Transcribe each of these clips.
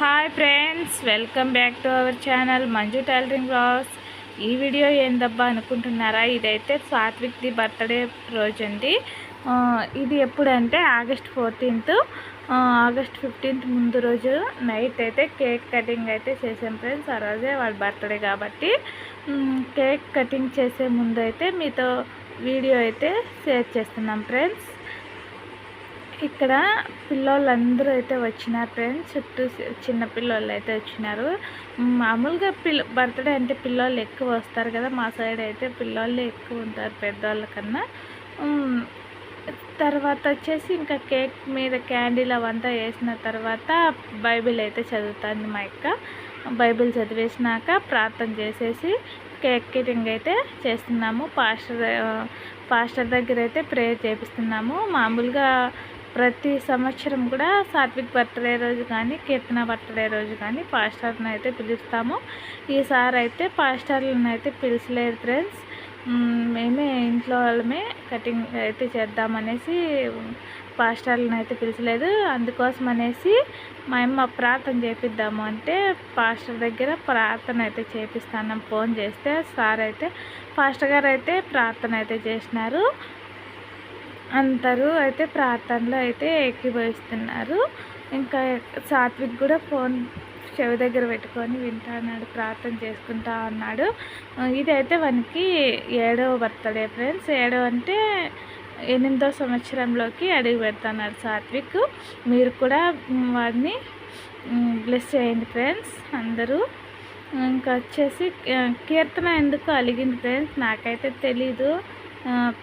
Hi friends welcome back to our channel Manju tailoring blogs ఈ video ఏందబ్బా అనుకుంటున్నారా? ఇదైతే సాత్విక్ది బర్త్డే రోజు అండి ఇది ఎప్పుడంటే ఆగస్ట్ ఫోర్టీన్త్. ఆగస్ట్ ఫిఫ్టీన్త్ ముందు రోజు నైట్ అయితే కేక్ కటింగ్ అయితే చేసాం ఫ్రెండ్స్ ఆ రోజే వాళ్ళ బర్త్డే కాబట్టి కేక్ కటింగ్ చేసే ముందు అయితే మీతో వీడియో అయితే షేర్ చేస్తున్నాం ఫ్రెండ్స్ ఇక్కడ పిల్లోళ్ళందరూ అయితే వచ్చినారు ఫ్రెండ్స్. చుట్టూ చిన్న పిల్లోళ్ళు అయితే వచ్చినారు. మామూలుగా పిల్ల బర్త్డే అంటే పిల్లోళ్ళు ఎక్కువ వస్తారు కదా మా సైడ్ అయితే పిల్లోళ్ళే ఎక్కువ ఉంటారు పెద్దవాళ్ళ కన్నా. తర్వాత వచ్చేసి ఇంకా కేక్ మీద క్యాండిల్ అవంతా వేసిన తర్వాత బైబిల్ అయితే చదువుతాను మా అక్క. బైబిల్ చదివేసినాక ప్రార్థన చేసేసి కేక్ కటింగ్ అయితే చేస్తున్నాము. పాస్టర్ పాస్టర్ దగ్గర అయితే ప్రేయర్ చేపిస్తున్నాము. మామూలుగా ప్రతి సంవత్సరం కూడా సాత్విక్ బర్త్డే రోజు కానీ కీర్తన బర్త్డే రోజు కానీ పాస్టర్ని అయితే పిలుస్తాము. ఈసారి అయితే పాస్టర్లను అయితే పిలిచలేదు ఫ్రెండ్స్. మేమే ఇంట్లో వాళ్ళమే కటింగ్ అయితే చేద్దామనేసి పాస్టర్లను అయితే పిలిచలేదు. అందుకోసం అనేసి మా అమ్మ ప్రార్థన చేపిద్దాము అంటే పాస్టర్ దగ్గర ప్రార్థన అయితే చేపిస్తాను. ఫోన్ చేస్తే సార్ అయితే పాస్టర్ గారు అయితే ప్రార్థన అయితే చేసినారు. అందరూ అయితే ప్రార్థనలో అయితే ఎక్కిపోయిస్తున్నారు ఇంకా సాత్విక్ కూడా ఫోన్ చెవి దగ్గర పెట్టుకొని వింటాన్నాడు ప్రార్థన చేసుకుంటా ఉన్నాడు. ఇదైతే వానికి ఏడవ బర్త్డే ఫ్రెండ్స్. ఏడవ అంటే ఎనిమిదో సంవత్సరంలోకి అడుగు పెడుతున్నాడు సాత్విక్. మీరు కూడా వాడిని బ్లెస్ చేయండి ఫ్రెండ్స్ అందరూ. ఇంకా వచ్చేసి కీర్తన ఎందుకు అలిగింది ఫ్రెండ్స్? నాకైతే తెలీదు.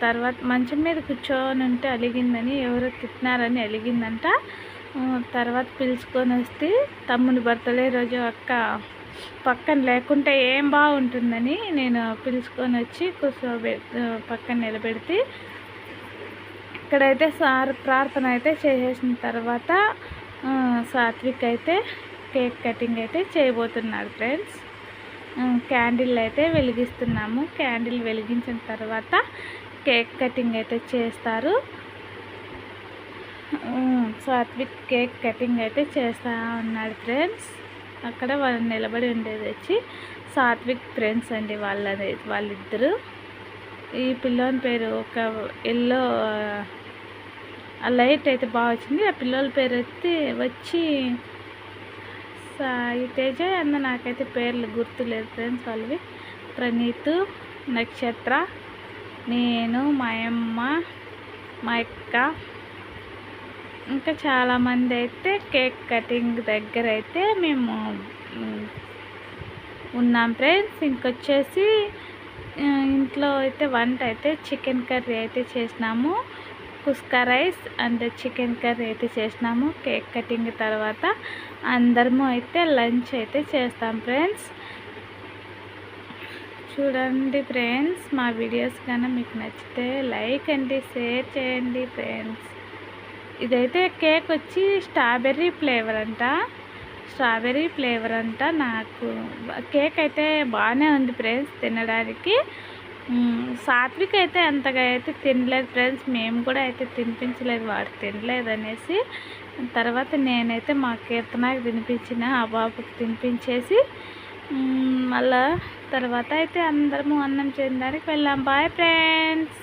తర్వాత మంచం మీద కూర్చొని ఉంటే అలిగిందని ఎవరో తిట్టినారని అలిగిందంట. తర్వాత పిలుచుకొని వస్తే తమ్ముని బర్త్డే రోజు అక్క పక్కన లేకుంటే ఏం బాగుంటుందని నేను పిలుచుకొని వచ్చి కూర్చోబె పక్కన నిలబెడితే ఇక్కడైతే సార్ ప్రార్థన అయితే చేసేసిన తర్వాత సాత్విక్ అయితే కేక్ కటింగ్ అయితే చేయబోతున్నాడు ఫ్రెండ్స్. క్యాండిల్ అయితే వెలిగిస్తున్నాము. క్యాండిల్ వెలిగించిన తర్వాత కేక్ కటింగ్ అయితే చేస్తారు. సాత్విక్ కేక్ కటింగ్ అయితే చేస్తా ఉన్నాడు ఫ్రెండ్స్. అక్కడ వాళ్ళు నిలబడి ఉండేది వచ్చి సాత్విక్ ఫ్రెండ్స్ అండి వాళ్ళది వాళ్ళిద్దరు. ఈ పిల్లోని పేరు ఒక ఎల్లో ఆ లైట్ అయితే బాగా వచ్చింది. ఆ పిల్లల పేరు వచ్చి వచ్చి తేజ అన్న నాకైతే పేర్లు గుర్తులేదు ఫ్రెండ్స్ వాళ్ళవి. ప్రణీత్ నక్షత్ర నేను మా అమ్మ మా అక్క ఇంకా చాలామంది అయితే కేక్ కటింగ్ దగ్గర అయితే మేము ఉన్నాం ఫ్రెండ్స్. ఇంకొచ్చేసి ఇంట్లో అయితే వంట అయితే చికెన్ కర్రీ అయితే చేసినాము. Kuska rice and chicken curry అయితే చేసినాము. కేక్ కటింగ్ తర్వాత అందరము అయితే లంచ్ అయితే చేస్తాం ఫ్రెండ్స్. చూడండి ఫ్రెండ్స్ మా వీడియోస్ కానీ మీకు నచ్చితే లైక్ అండి షేర్ చేయండి ఫ్రెండ్స్. ఇదైతే కేక్ వచ్చి స్ట్రాబెర్రీ ఫ్లేవర్ అంట. స్ట్రాబెర్రీ ఫ్లేవర్ అంట నాకు. కేక్ అయితే బాగానే ఉంది ఫ్రెండ్స్ తినడానికి. సాత్విక్ అయితే అంతగా అయితే తినలేదు ఫ్రెండ్స్. మేము కూడా అయితే తినిపించలేదు. వాడు తినలేదు అనేసి. తర్వాత నేనైతే మా కీర్తనకి తినిపించిన ఆ బాబుకి తినిపించేసి మళ్ళా తర్వాత అయితే అందరము అన్నం చేయడానికి వెళ్ళాం. Bye friends